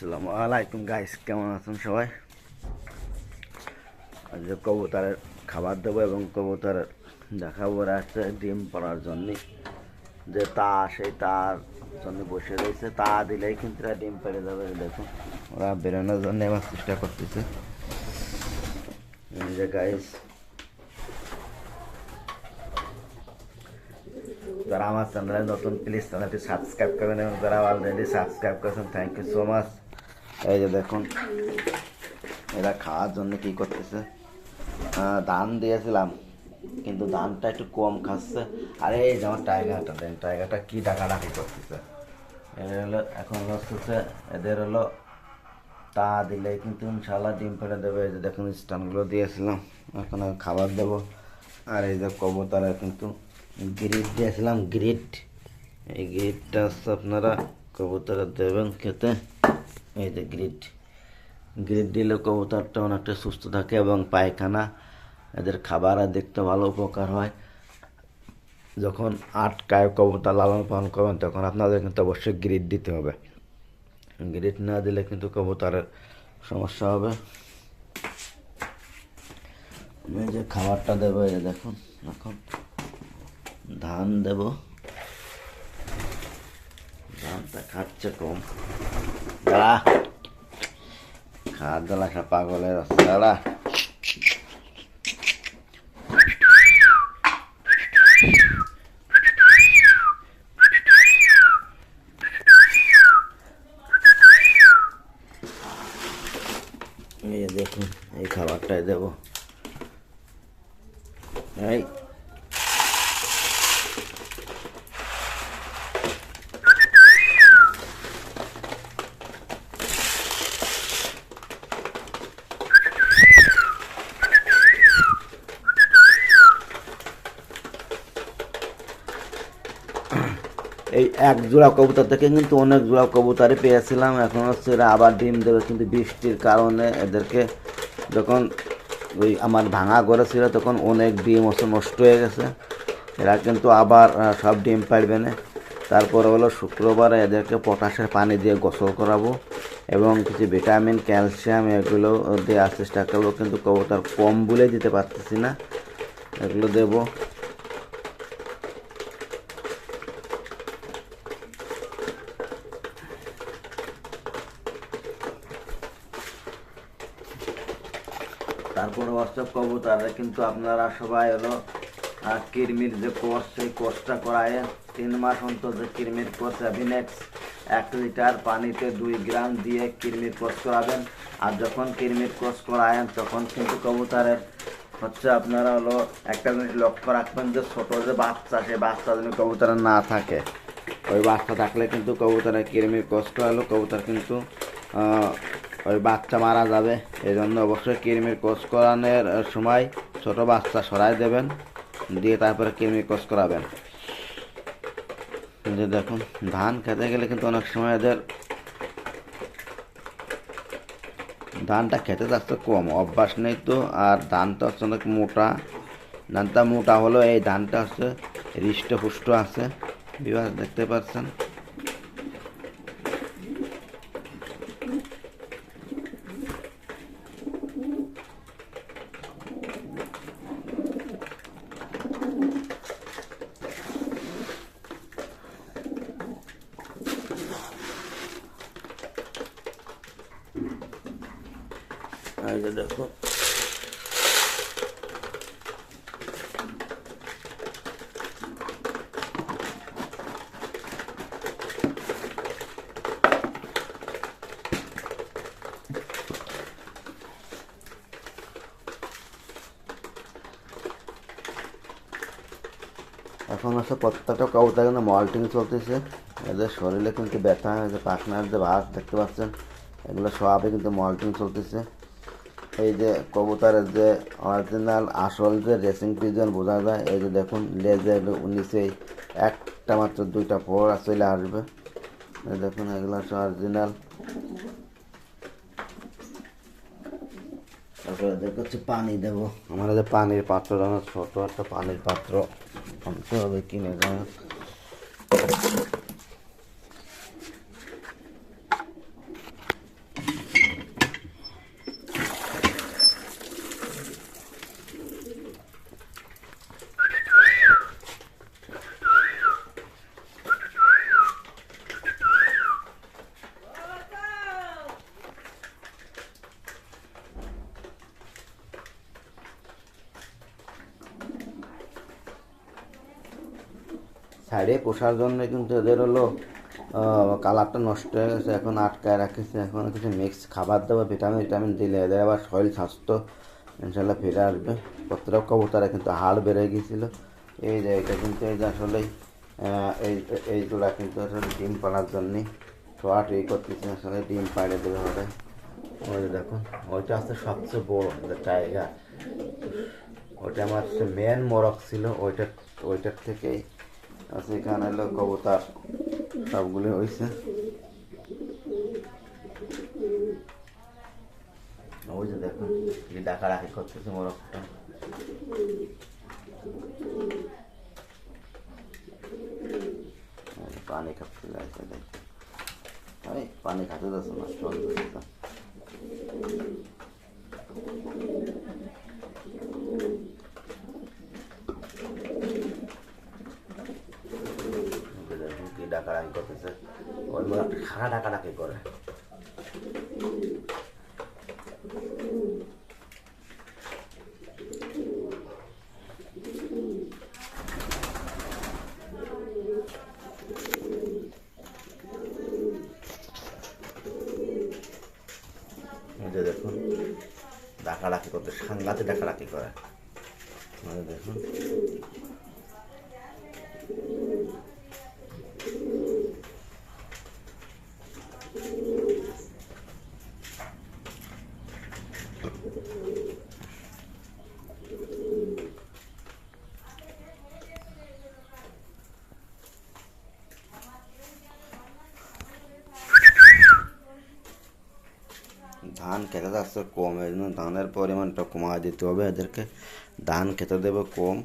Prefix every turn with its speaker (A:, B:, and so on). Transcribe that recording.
A: আসসালামু আলাইকুম গাইস কেমন আছেন সবাই? আজ কবুতরের খাবার দেবো এবং কবুতর দেখাবো আসছে ডিম পড়ার জন্য। যে তা, সেই তার জন্য বসে রয়েছে। তা দিলেই কিন্তু ডিম পেড়ে যাবে দেখুন। ওরা বেরোনোর জন্য এবার চেষ্টা করতেছে। যে গাইস যারা আমার চ্যানেলে নতুন প্লিজ চ্যানেলটি সাবস্ক্রাইব করবেন এবং যারা অলরেডি সাবস্ক্রাইব করেছেন থ্যাংক ইউ সো মাচ এই যে দেখুন, এরা খাওয়ার জন্য কি করতেছে? ধান দিয়েছিলাম, কিন্তু ধানটা একটু কম খাচ্ছে। আর, এই যে আমার টাইগারটা, দেন টাইগারটা কি ডাকাডাকি করতেছে? এদের হলো, এখন হচ্ছে, এদের হলো তা দিলে কিন্তু ইনশাল্লাহ ডিম ফেলে দেবে। এই যে দেখুন, স্টানগুলো দিয়েছিলাম, এখন খাবার দেবো। আর এই যে কবুতরের কিন্তু গ্রিড দিয়েছিলাম, গ্রিড। এই গ্রিডটা হচ্ছে আপনারা কবুতরে দেবেন খেতে। এই যে গ্রিড গ্রিড দিলে কবুতরটা অনেকটা সুস্থ থাকে এবং পায়খানা, এদের খাবার আর দেখতে ভালো উপকার হয়। যখন আটকায় কবুতর লালন পালন করবেন, তখন আপনাদের কিন্তু অবশ্যই গ্রিড দিতে হবে। গ্রিড না দিলে কিন্তু কবুতরের সমস্যা হবে। এই যে খাবারটা দেবো দেখুন, এখন ধান দেব। ধানটা খাচ্ছে কম। দাঁড়া খাওয়ার দালা সব পাগলের আছে দাঁড়া এই যে দেখুন এই খাবারটাই দেবো এই এক জোড়া কবুতর থেকে কিন্তু অনেক জোড়া কবুতরই পেয়েছিলাম। এখন হচ্ছে এরা আবার ডিম দেবে কিন্তু বৃষ্টির কারণে এদেরকে যখন ওই আমার ভাঙা ঘরে ছিল তখন অনেক ডিম হচ্ছে নষ্ট হয়ে গেছে। এরা কিন্তু আবার সব ডিম পারবে না। তারপরে হলো শুক্রবারে এদেরকে পটাশের পানি দিয়ে গোসল করাবো এবং কিছু ভিটামিন, ক্যালসিয়াম এগুলো দেওয়ার চেষ্টা করব। কিন্তু কবুতর কম বলে দিতে পারতেছি না। এগুলো দেবো। তারপরে হোয়াটসঅ্যাপ কবুতরে কিন্তু আপনারা সবাই হলো কিরমির যে কোর্স, সেই কোর্সটা করায়। তিন মাস অন্তর যে কিরমির কোর্স অ্যাভিনেক্স এক লিটার পানিতে দুই গ্রাম দিয়ে কিরমির কোর্স করাবেন। আর যখন কিরমির কোর্স করায়েন, তখন কিন্তু কবুতরের হচ্ছে আপনারা হলো, একটা জিনিস লক্ষ্য রাখবেন যে ছোটো যে বাচ্চা, সেই বাচ্চা যেন কবুতরের না থাকে। ওই বাচ্চা থাকলে কিন্তু কবুতরের কিরমির কোর্স করালো, কবুতর কিন্তু ওই বাচ্চা মারা যাবে। এই জন্য অবশ্যই কৃমির কোষ করানোর সময় ছোট বাচ্চা সরাই দেবেন, দিয়ে তারপরে কৃমির কোষ করাবেন। যে দেখুন, ধান খেতে গেলে কিন্তু অনেক সময় এদের ধানটা খেতে যাচ্ছে কম, অভ্যাস নেই তো, আর ধানটা হচ্ছে অনেক মোটা। ধানটা মোটা হলো এই ধানটা হচ্ছে হৃষ্টপুষ্ট আছে। বিবাহ দেখতে পাচ্ছেন। যে এখন হচ্ছে প্রত্যেকটা কবুতর কিন্তু মল্টিং চলতেছে। এদের শরীরে কিন্তু ব্যথা হয়েছে পাখনার যে ভাত দেখতে পাচ্ছেন, এগুলো সবই কিন্তু মল্টিং চলতেছে। এই যে কবুতরের যে অরিজিনাল আসল যে রেসিং পিজন বোঝা যায়, এই যে দেখুন লেজে নিচে একটা মাত্র দুইটা পর চলে আসবে। দেখুন, এগুলো অরিজিনাল তারপরে দেখ হচ্ছে পানি দেবো। আমার যে পানির পাত্র ছোট একটা পানির পাত্র। আনতে হবে কিনে যায় সাইডে পোষার জন্য কিন্তু এদের হলো কালারটা নষ্ট হয়ে গেছে এখন আটকায় রাখেছে এখন কিছু মিক্স খাবার দেবো ভিটামিন ভিটামিন দিলে এদের আবার শরীর স্বাস্থ্য ইনশাল্লাহ ফিরে আসবে। প্রত্যেক কবুতরে কিন্তু হাড় বেড়ে গিয়েছিল। এই যে এটা কিন্তু এই যে আসলে আহ, এই এইগুলা কিন্তু আসলে ডিম পাড়ার জন্যে শর্ট এই করতেছে আসলে ডিম পাড়ে দেবে হবে ওই দেখুন ওইটা হচ্ছে সবচেয়ে বড় টাইগার ওইটা আমার মেন মোরক ছিল ওইটা ওইটার থেকেই আছে এখানে হলো কবুতর সবগুলি হয়েছে পানি খাচ্ছে যাচ্ছে যাচ্ছে এই যে দেখুন কি ডাকাডাকি করতেছে ওই মোরগটা সারা ডাকাডাকি করে যে দেখুন ডাকাডাকি করতে সাংঘাতে ডাকাডাকি করে। দেখুন ধান খেতে যাচ্ছে কম এই জন্য ধানের পরিমাণটা কমায় দিতে হবে এদেরকে ধান খেতে দেবে কম